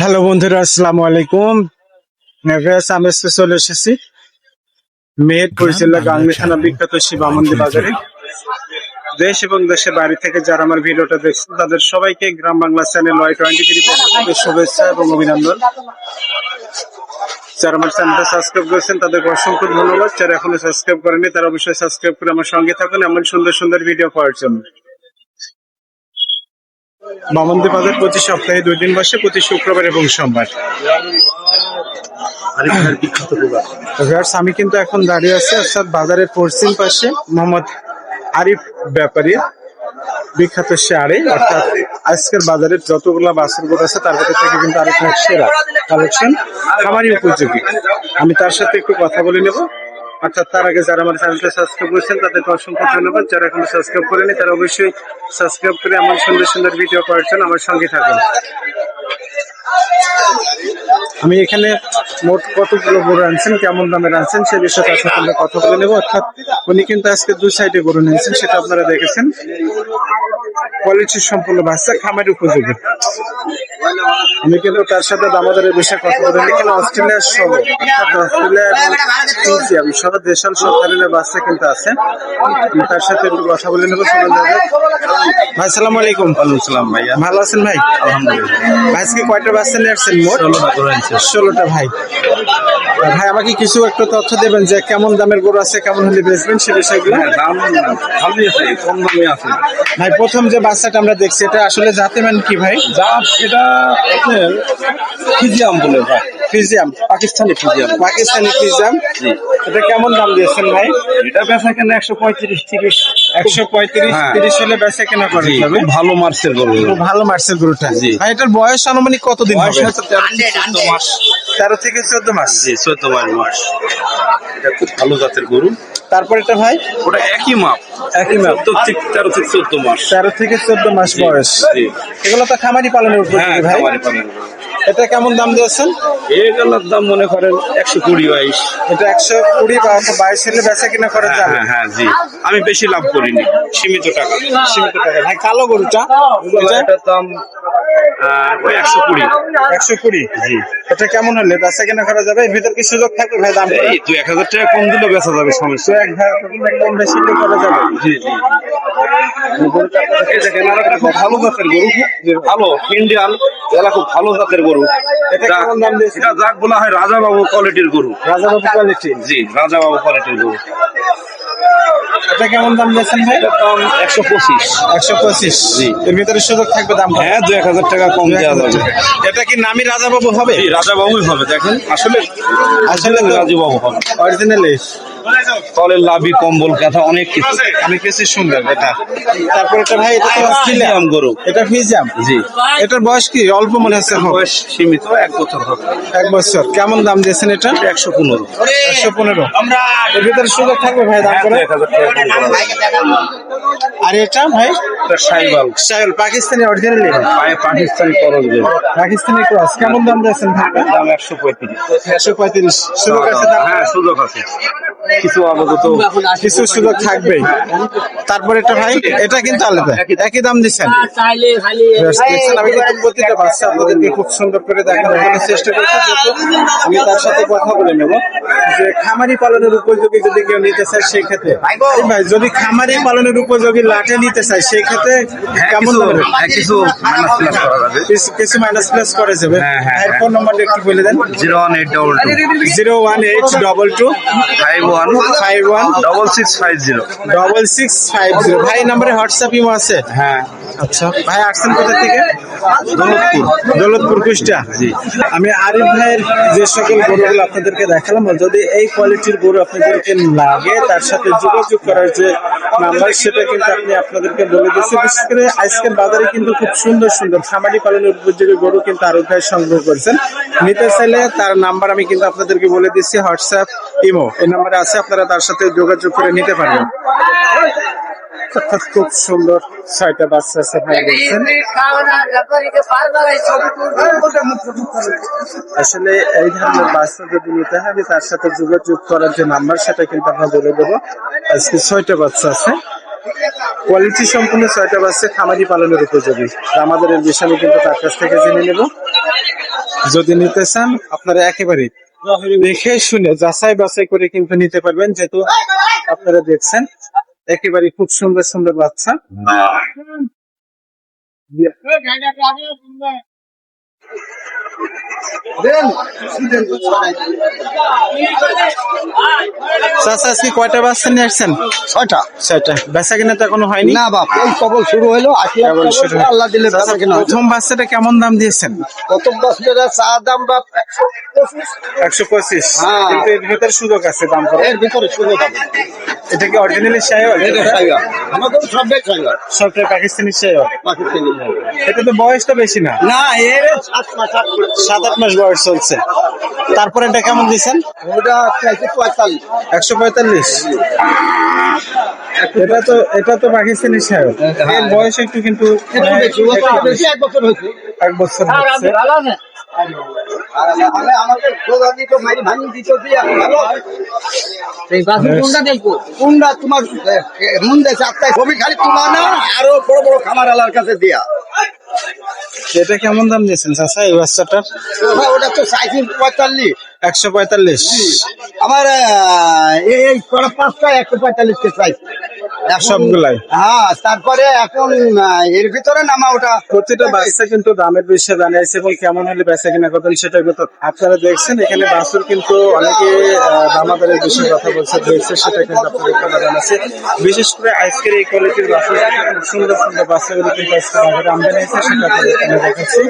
Hello বন্ধুরা আসসালামু আলাইকুম। আমি চলে এসেছি মেহেরপুর জেলা গাংনী থানা বিখ্যাত শিবা মন্দির বাজারে। দেশ এবং দেশের বাইরে থেকে যারা আমার ভিডিওটা দেখছেন তাদের সবাইকে Gram Bangla channel Y twenty three শুভেচ্ছা এবং অভিনন্দন। যারা আমার চ্যানেলটা সাবস্ক্রাইব করেছেন তাদেরকে অসংখ্য ধন্যবাদ। যারা এখনও সাবস্ক্রাইব করেনি তারা অবশ্যই সাবস্ক্রাইব করে আমার সঙ্গে থাকুন এমন সুন্দর সুন্দর ভিডিও পাওয়ার জন্য। মামন্দি বাজার প্রতি সপ্তাহে দুই দিন বসে প্রতি শুক্রবার এবং সোমবার। আমি কিন্তু এখন দাঁড়িয়ে আছি অর্থাৎ বাজারের পশ্চিম পাশে মোহাম্মদ আরিফ ব্যাপারী বিখ্যাত শেয়ারে অর্থাৎ আজকের বাজারের যতগুলা বাসের গোট আছে তার মধ্যে থেকে কিন্তু আরিফ সেরা কালেকশন খামারি উপযোগী। আমি তার সাথে একটু কথা বলে নেব। অর্থাৎ তার আগে যারা আমার চ্যানেলটা সাবস্ক্রাইব করেছেন, তাদেরকে অসংখ্য ধন্যবাদ। যারা এখনও সাবস্ক্রাইব করেনি তারা অবশ্যই সাবস্ক্রাইব করে এমন সুন্দর সুন্দর ভিডিও পাওয়ার জন্য আমার সঙ্গে থাকুন। আমি এখানে মোট কতগুলো গরু আনছেন, কেমন দামের আনছেন, সে বিষয়ে তার সাথে আমরা কথা বলে নেব। অর্থাৎ উনি কিন্তু আজকে দুই সাইডে গরু নিয়েছেন, সেটা আপনারা দেখেছেন। কোয়ালিটি সম্পূর্ণ বাচ্চা খামার উপযোগী। আমি কিন্তু তার সাথে দামোদরের বিষয়ে কথা বলে অস্ট্রেলিয়ার সহ অর্থাৎ অস্ট্রেলিয়া এবং সহ দেশাল সব ধরনের বাচ্চা কিন্তু আছে। তার সাথে একটু কথা বলে নেব যাবে ভাই সালাম আলাইকুম। সালাম ভাইয়া। ভালো আছেন ভাই? আলহামদুলিল্লাহ। ভাই আজকে কয়টা বাচ্চা নিয়ে আসছেন মোট? ষোলোটা ভাই। ভাই আমাকে কিছু একটু তথ্য দেবেন যে কেমন দামের গরু আছে কেমন হলে বেচবেন সে বিষয়গুলো? হ্যাঁ, দাম ভালোই আছে কম দামে আছে। ভাই প্রথম যে বাচ্চাটা আমরা দেখছি, এটা আসলে জাতে মানে কি ভাই? জাত, এটা আপনার ফিজিয়াম বলে ভাই। ফিজিয়াম পাকিস্তানি ফিজিয়াম পাকিস্তানি ফিজিয়াম জি। এটা কেমন দাম দিয়েছেন ভাই? এটা বেচা কেন একশো পঁয়ত্রিশ তিরিশ একশো পঁয়ত্রিশ হ্যাঁ। তিরিশ হলে বেচা কেনা করে যাবে? ভালো মার্সেল গরু ভালো মার্সেল গরুটা। জি। ভাই এটার বয়স আনুমানিক কতদিন বয়স হচ্ছে তেরো থেকে চোদ্দ মাস। তেরো থেকে চোদ্দ মাস? জি চোদ্দ মাস। মাস এটা খুব ভালো জাতের গরু। তারপর এটা ভাই? ওটা একই মাপ। একই মাপ। চোদ্দ থেকে তেরো থেকে চোদ্দ মাস। তেরো থেকে চোদ্দ মাস বয়স। জি। এগুলো তো খামারি পালনের উপর হ্যাঁ ভাই। খামারি পালন গরু। এটা কেমন দাম দিয়েছেন? এগুলোর দাম মনে করেন একশো কুড়ি বাইশ। এটা একশো কুড়ি বা বাইশ হলে বেচা কিনা করা হ্যাঁ যাবে। হ্যাঁ হ্যাঁ জি। আমি বেশি লাভ করিনি সীমিত টাকা। সীমিত টাকা। ভাই কালো গরুটা এটা? এটার দাম ওই একশো কুড়ি। একশো কুড়ি জি। এটা কেমন হলে বেচা কিনা করা যাবে? এর ভিতর কি সুযোগ থাকবে ভাই দাম এই দু এক হাজার টাকা কম দিলে বেচা যাবে সমস্যা এক কম বেশি করা যাবে। জি জি। দেখেন আর একটা ভালো জাতের গরু। ভালো ইন্ডিয়ান এরা খুব ভালো জাতের গরু এটা যাক বলা হয় রাজা বাবু কোয়ালিটির গরু। রাজাবাবু কোয়ালিটি জি রাজা বাবু কোয়ালিটির গরু। এটা কেমন দাম দিয়েছেন ভাই? দাম একশো পঁচিশ। একশো পঁচিশ। জি। এর ভিতরে সুযোগ থাকবে দাম হ্যাঁ দু এক হাজার টাকা কম দেওয়া যাবে। এটা কি নামি রাজাবাবু হবে? জি রাজা বাবুই হবে দেখেন। আসলে আসলে তো- রাজু বাবু হবে। অরিজিনালি তলের লাভি কম্বল কাঁথা অনেক কিছু। অনেক কিছু সুন্দর এটা। তারপর এটা ভাই এটা তো ফিজিয়াম গরু। এটা ফিজাম জি। এটার বয়স কি? অল্প মনে হচ্ছে বয়স সীমিত এক বছর হবে। এক বছর। কেমন দাম দিয়েছেন এটা? একশো পনেরো। একশো পনেরো। এর ভিতরে সুযোগ থাকবে ভাই দাম করে। আর এটা ভাই? সাইবাল সাইল পাকিস্তানি অরিজিনালি পাকিস্তানি করজ পাকিস্তানি ক্রস কেমন দাম দিয়েছেন ভাই দাম একশো পঁয়ত্রিশ। একশো পঁয়ত্রিশ। সুযোগ আছে হ্যাঁ সুযোগ আছে। কিছু আপাতত কিছু সুযোগ থাকবেই। তারপরে এটা ভাই এটা কিন্তু আলাদা। একই দাম। দিচ্ছেন। আমি কিন্তু প্রতিটা বাচ্চা আপনাদেরকে খুব সুন্দর করে দেখানোর চেষ্টা করছি আমি তার সাথে কথা বলে নেব। যে খামারি পালনের উপযোগী যদি কেউ নিতে চায় সেই ক্ষেত্রে ভাই যদি খামারি পালনের উপযোগী লাটে নিতে চায় সেই ক্ষেত্রে কেমন হ্যাঁ, কিছু মাইনাস প্লাস করা যাবে। কিছু- মাইনাস প্লাস করে যাবে। হ্যাঁ, হ্যাঁ, হ্যাঁ। ফোন নাম্বারটা একটু বলে দেন। Zero one eight double two zero one eight double two five one five one double six five zero double six five zero ভাই নাম্বারে হোয়াটসঅ্যাপ ইমো আছে? হ্যাঁ। আচ্ছা। ভাই আসছেন কোথা থেকে? দৌলতপুর। দৌলতপুর কুষ্টা জি। আমি আরিফ ভাইয়ের যে সকল গরুগুলো আপনাদেরকে দেখালাম যদি এই কোয়ালিটির গরু আপনাদেরকে লাগে তার সাথে যোগাযোগ করার যে নাম্বার সেটা কিন্তু আপনি আপনাদেরকে বলে দিচ্ছি। বিশেষ করে আজকের বাজারে কিন্তু খুব সুন্দর সুন্দর খামারি পালনের উপযোগী গরু কিন্তু আরিফ ভাই সংগ্রহ করেছেন। নিতে চাইলে তার নাম্বার আমি কিন্তু আপনাদেরকে বলে দিচ্ছি হোয়াটসঅ্যাপ ইমো এই নাম্বারে আছে আপনারা তার সাথে যোগাযোগ করে নিতে পারবেন। খুব সুন্দর ছয়টা বাচ্চা আছে আসলে এই ধরনের বাচ্চা যদি নিতে হয় আমি তার সাথে যোগাযোগ করার যে নাম্বার সেটা কিন্তু আমরা বলে দেবো। আজকে ছয়টা বাচ্চা আছে। কোয়ালিটি সম্পূর্ণ ছয়টা বাচ্চা খামারি পালনের উপযোগী। আমাদের এই বিষয়ে কিন্তু তার কাছ থেকে জেনে নেব। যদি নিতে চান আপনারা একেবারে দেখে শুনে, যাচাই বাছাই করে কিন্তু নিতে পারবেন, যেহেতু আপনারা দেখছেন। একেবারে খুব সুন্দর সুন্দর বাচ্চা। চাচা আজকে কয়টা বাচ্চা নিয়ে আসছেন? ছয়টা। ছয়টা। বেচা কিনা তো এখনও হয়নি? না বাপ এই কবল শুরু হলো কেবল। আল্লাহ দিলে বেচা কিনা হবে। প্রথম বাচ্চাটা কেমন দাম দিয়েছেন? প্রথম বছরের চা দাম বাপ একশো পঁচিশ। হ্যাঁ। কিন্তু এর ভিতরে সুযোগ আছে দাম এর ভিতরে শুরু হবে এটা কি অরিজিনালি শাইওয়াল? এটা সবটাই পাকিস্তানি শাইওয়াল। পাকিস্তানি এটা তো বয়সটা বেশি না? না এর সাত মাস আট মাস। সাত আট মাস বয়স চলছে। তারপরে এটা কেমন দিচ্ছেন? একশো পঁয়তাল্লিশ। এটা তো এটা তো পাকিস্তানি শাইওয়াল এর বয়স একটু কিন্তু এক বছর তোমার মন ছবি খালি তোমার না আরও বড় বড় খামার আলার কাছে দিয়া। এটা কেমন দাম দিয়েছেন চাচা এই বাচ্চাটার? ওটা তো সাইজিং পঁয়তাল্লিশ। একশো পঁয়তাল্লিশ। আমার এই পাঁচটা একশো পঁয়তাল্লিশ কে চাই সবগুলাই? হ্যাঁ তারপরে এখন এর ভিতরে নামা ওটা। প্রতিটা বাচ্চা কিন্তু দামের বিষয়ে জানিয়েছে এবং কেমন হলে বেচা কিনা করবেন সেটা কিন্তু আপনারা দেখছেন এখানে বাছুর কিন্তু অনেকে দামাদারের বিষয়ে কথা বলছে দেখছে সেটা কিন্তু আপনাদের জানাচ্ছে। বিশেষ করে আজকের এই কোয়ালিটির বাছুর সুন্দর সুন্দর বাচ্চাগুলো কিন্তু আজকে বাজারে আমদানি হয়েছে সেটা আপনাদের দেখাচ্ছি।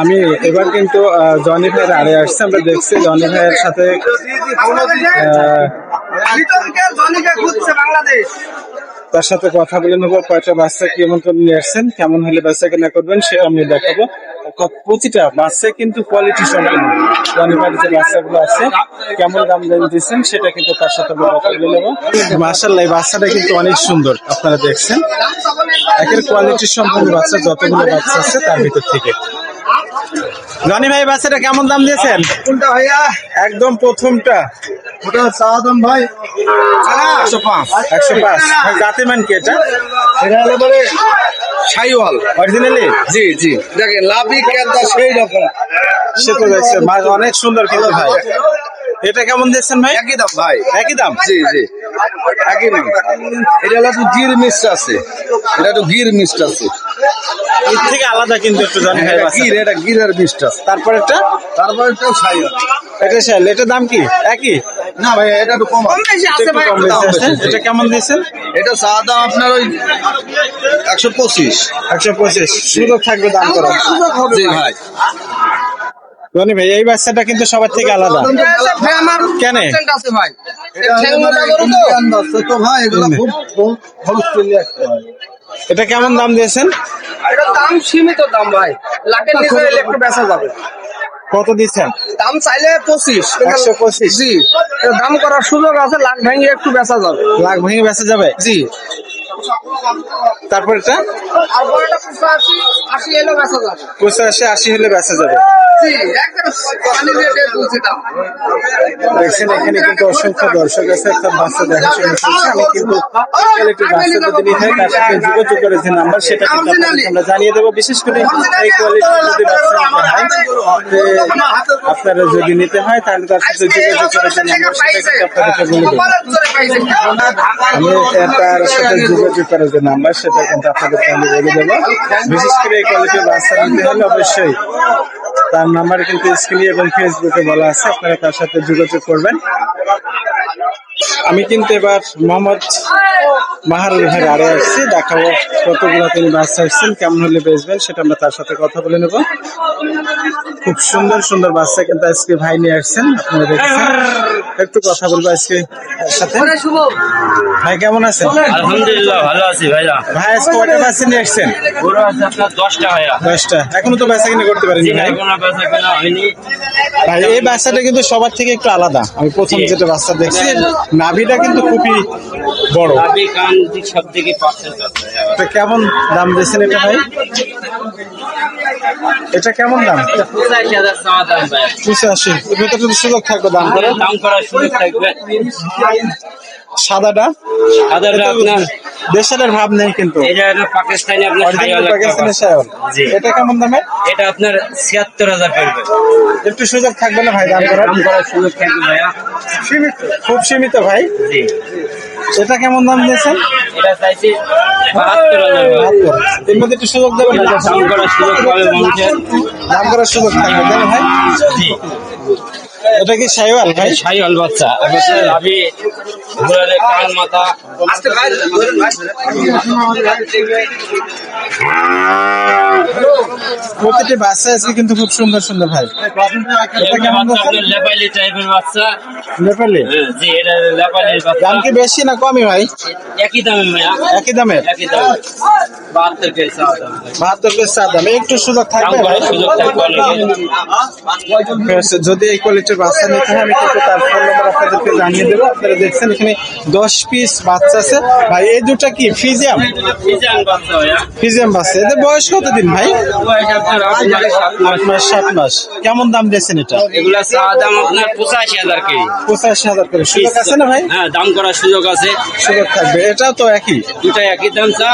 আমি এবার কিন্তু জনি ভাইয়ের আড়ে আসছে আমরা দেখছি জনি ভাইয়ের সাথে আহ, তার সাথে কথা বলে নেব, কয়টা বাচ্চা কেমন করে নিয়ে আসছেন, কেমন হলে বাচ্চা কেনা করবেন সে আমি দেখাবো। প্রতিটা বাচ্চা কিন্তু কোয়ালিটি শনিবার যে বাচ্চাগুলো আছে, কেমন দাম দাম দিচ্ছেন, সেটা কিন্তু তার সাথে কথা বলে নেব। মার্শাল্লাহ বাচ্চাটা কিন্তু অনেক সুন্দর, আপনারা দেখছেন। একের কোয়ালিটি সম্পূর্ণ বাচ্চা, যতগুলো বাচ্চা আছে তার ভিতর থেকে। রনি ভাই বাচ্চাটা কেমন দাম দিয়েছেন? কোনটা ভাইয়া? একদম প্রথমটা। ওটা সাদাম ভাই। একশো পাঁচ। একশো পাঁচ। জাতি মান কি এটা? এটা হলো পরে সাইওয়াল অরিজিনালি জি জি। দেখেন লাভি কেন্দা সেই রকম। সে তো দেখছে মাছ অনেক সুন্দর কিন্তু ভাই। এটা কেমন দিচ্ছেন ভাই? একই দাম ভাই। একই দাম? জি জি। একই দাম। এটা হলো একটু গির মিক্সড আছে। এটা একটু গির মিক্সড আছে। এর থেকে আলাদা কিন্তু একটু জানি ভাই বাচ্চা। গির এটা গিরের তারপর একটা? তারপরে সাইওয়াল এটা এটার দাম কি? একই? না ভাই এটা একটু কম আছে। একটু কম বেশি আছে। বেশি। এটা কেমন দিয়েছেন? এটা চা দাম আপনার ওই একশো পঁচিশ। একশো পঁচিশ। সুযোগ থাকবে দাম করা জি ভাই। রনি ভাই এই বাচ্চাটা কিন্তু সবার থেকে আলাদা। কেন? আছে ভাই। এটা কেমন দাম দিয়েছেন? এটা দাম সীমিত দাম ভাই। লাখের নিচে একটু বেচা যাবে। কত দিচ্ছেন? দাম চাইলে পঁচিশ একশো পঁচিশ। জি দাম করার সুযোগ আছে লাখ ভেঙে একটু বেচা যাবে। লাখ ভেঙে বেঁচে যাবে? জি। তারপর এটা পঁচাশি আশি হলে বেঁচে যাবে। দেখছেন এখানে কিন্তু অসংখ্য দর্শক আছে একটা বাচ্চা দেখাশোনা করছে আমি কিন্তু কোয়ালিটির বাচ্চা যদি নিতে হয় তার সাথে যোগাযোগ করে যে নাম্বার সেটা কিন্তু আমরা জানিয়ে দেবো। বিশেষ করে এই যদি বাচ্চা নিতে হয় আপনারা যদি নিতে হয় তাহলে তার সাথে যোগাযোগ করে যে নাম্বার সেটা কিন্তু আপনাদেরকে বলে দেবো। আমি তার সাথে যোগাযোগ করে যে নাম্বার সেটা কিন্তু আপনাদেরকে আমি বলে দেবো। বিশেষ করে এই কোয়ালিটির বাচ্চা নিতে হলে অবশ্যই তার নাম্বার কিন্তু স্ক্রিনে এবং ফেসবুকে বলা আছে, আপনারা তার সাথে যোগাযোগ করবেন। আমি কিন্তু এবার মোহাম্মদ মাহারুল ভাইয়ের আড়ে আসছি দেখাবো কতগুলো তিনি বাচ্চা আসছেন কেমন হলে বেচবেন সেটা আমরা তার সাথে কথা বলে নেব। খুব সুন্দর সুন্দর বাচ্চা কিন্তু আজকে ভাই নিয়ে আসছেন আপনারা দেখছেন। একটু কথা বলব আজকে সাথে। ভাই কেমন আছেন? আলহামদুলিল্লাহ ভালো আছি ভাইয়া। ভাই আজকে কয়টা বাচ্চা নিয়ে আসছেন? গরু আছে আপনার দশটা ভাইয়া। দশটা। এখনও তো বেচা কিনে করতে পারেনি ভাই এখনও বেচা কেনা হয়নি। ভাই এই বাচ্চাটা কিন্তু সবার থেকে একটু আলাদা। আমি প্রথম যেটা বাচ্চা দেখছি নাভিটা কিন্তু খুবই বড়। নাভি কান দিক সব থেকে তো কেমন দাম দিয়েছেন এটা ভাই? এটা কেমন দাম? পঁচাশি পঁচাশি। তো সুযোগ থাকবে দাম দাম করার সুযোগ থাকবে। সাদাটা? সাদাটা আপনার দেশের ভাব নেই কিন্তু। এটা হলো পাকিস্তানি আপনার অরিজিনাল শাহিওয়াল একটা পাকিস্তানি শায়ল জি। এটা কেমন দামে? এটা আপনার ছিয়াত্তর হাজার পড়বে। একটু সুযোগ থাকবে না ভাই দাম করার? দাম করার সুযোগ থাকবে ভাইয়া। সীমিত খুব সীমিত ভাই। জি। এটা কেমন দাম দিয়েছেন? এটা চাইছি বাহাত্তর হাজার বাহাত্তর। এর মধ্যে একটু সুযোগ দেবেন না? দাম করার সুযোগ পাবে মানুষের দাম করার সুযোগ থাকবে তাই না ভাই? জি। এটা কি শাইওয়াল ভাই? শাহিওয়াল বাচ্চা। আমি- লাভি ঘোরালে কান মাথা। প্রতিটি বাচ্চা আছে কিন্তু খুব সুন্দর সুন্দর ভাই। লেপালি টাইপের বাচ্চা। নেপালি হ্যাঁ, জি এটা লেপালির দাম কি বেশি না কমই ভাই? একই দামে একই দামে একই দামে বাহাত্তর চা দাম? একটু সুযোগ থাকবে? থাকবে অনেকে Friends, যদি এই কোয়ালিটির বাচ্চা নিতে হয় আমি কিন্তু তার ফোন নাম্বার আপনাদেরকে জানিয়ে দেবো। আপনারা দেখছেন এখানে দশ পিস বাচ্চা আছে। ভাই এই দুটা কি? ফিজিয়াম? ফিজিয়াম বাচ্চা এদের বয়স কতদিন ভাই? আট মাস, সাত মাস। কেমন দাম দিয়েছেন এটা? এগুলা চাওয়া দাম আপনার পঁচাশি হাজার কেজি। পঁচাশি হাজার করে। সুযোগ আছে না ভাই? হ্যাঁ দাম করার সুযোগ আছে। সুযোগ থাকবে। এটাও তো একই? দুটাই একই দাম চা।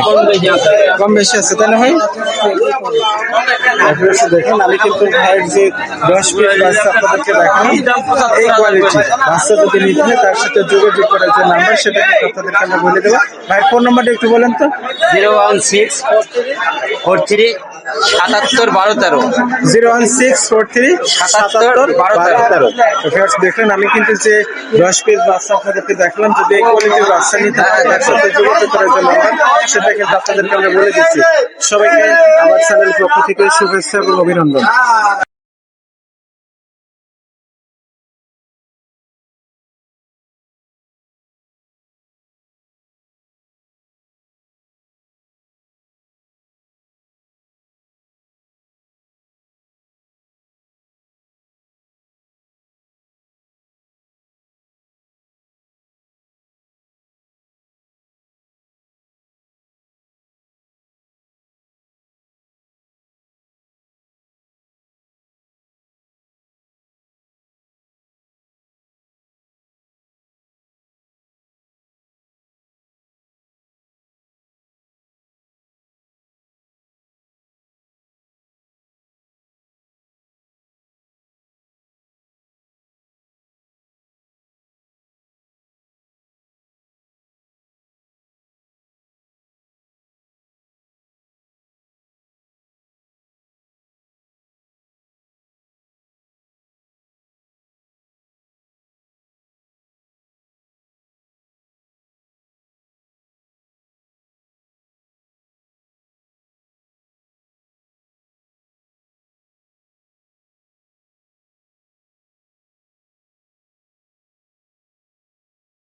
কম বেশি আছে কম বেশি আছে তাই না ভাই? দেখেন আমি কিন্তু ভাইয়ের যে দশ পিস বাচ্চা আপনাদেরকে দেখান। এই কোয়ালিটি বাচ্চা যদি নিতে হয় তার সাথে যোগাযোগ করার যে নাম্বার সেটা কিন্তু আপনাদেরকে আমরা বলে দেবো। ভাই ফোন নাম্বারটা একটু বলেন তো। Zero one six four three সাতাত্তর বারো তেরো। Zero one six four three সাতাত্তর, বারো, তেরো। দেখলেন আমি কিন্তু যে দশ পিস বাচ্চা আপনাদেরকে দেখলাম যদি এই কোয়ালিটির বাচ্চা নিতে হয় একসাথে যোগাযোগ করার যে নাম্বার সেটা কিন্তু আপনাদেরকে আমরা বলে দিচ্ছি। সবাইকে আমার চ্যানেল পক্ষ থেকে শুভেচ্ছা এবং অভিনন্দন।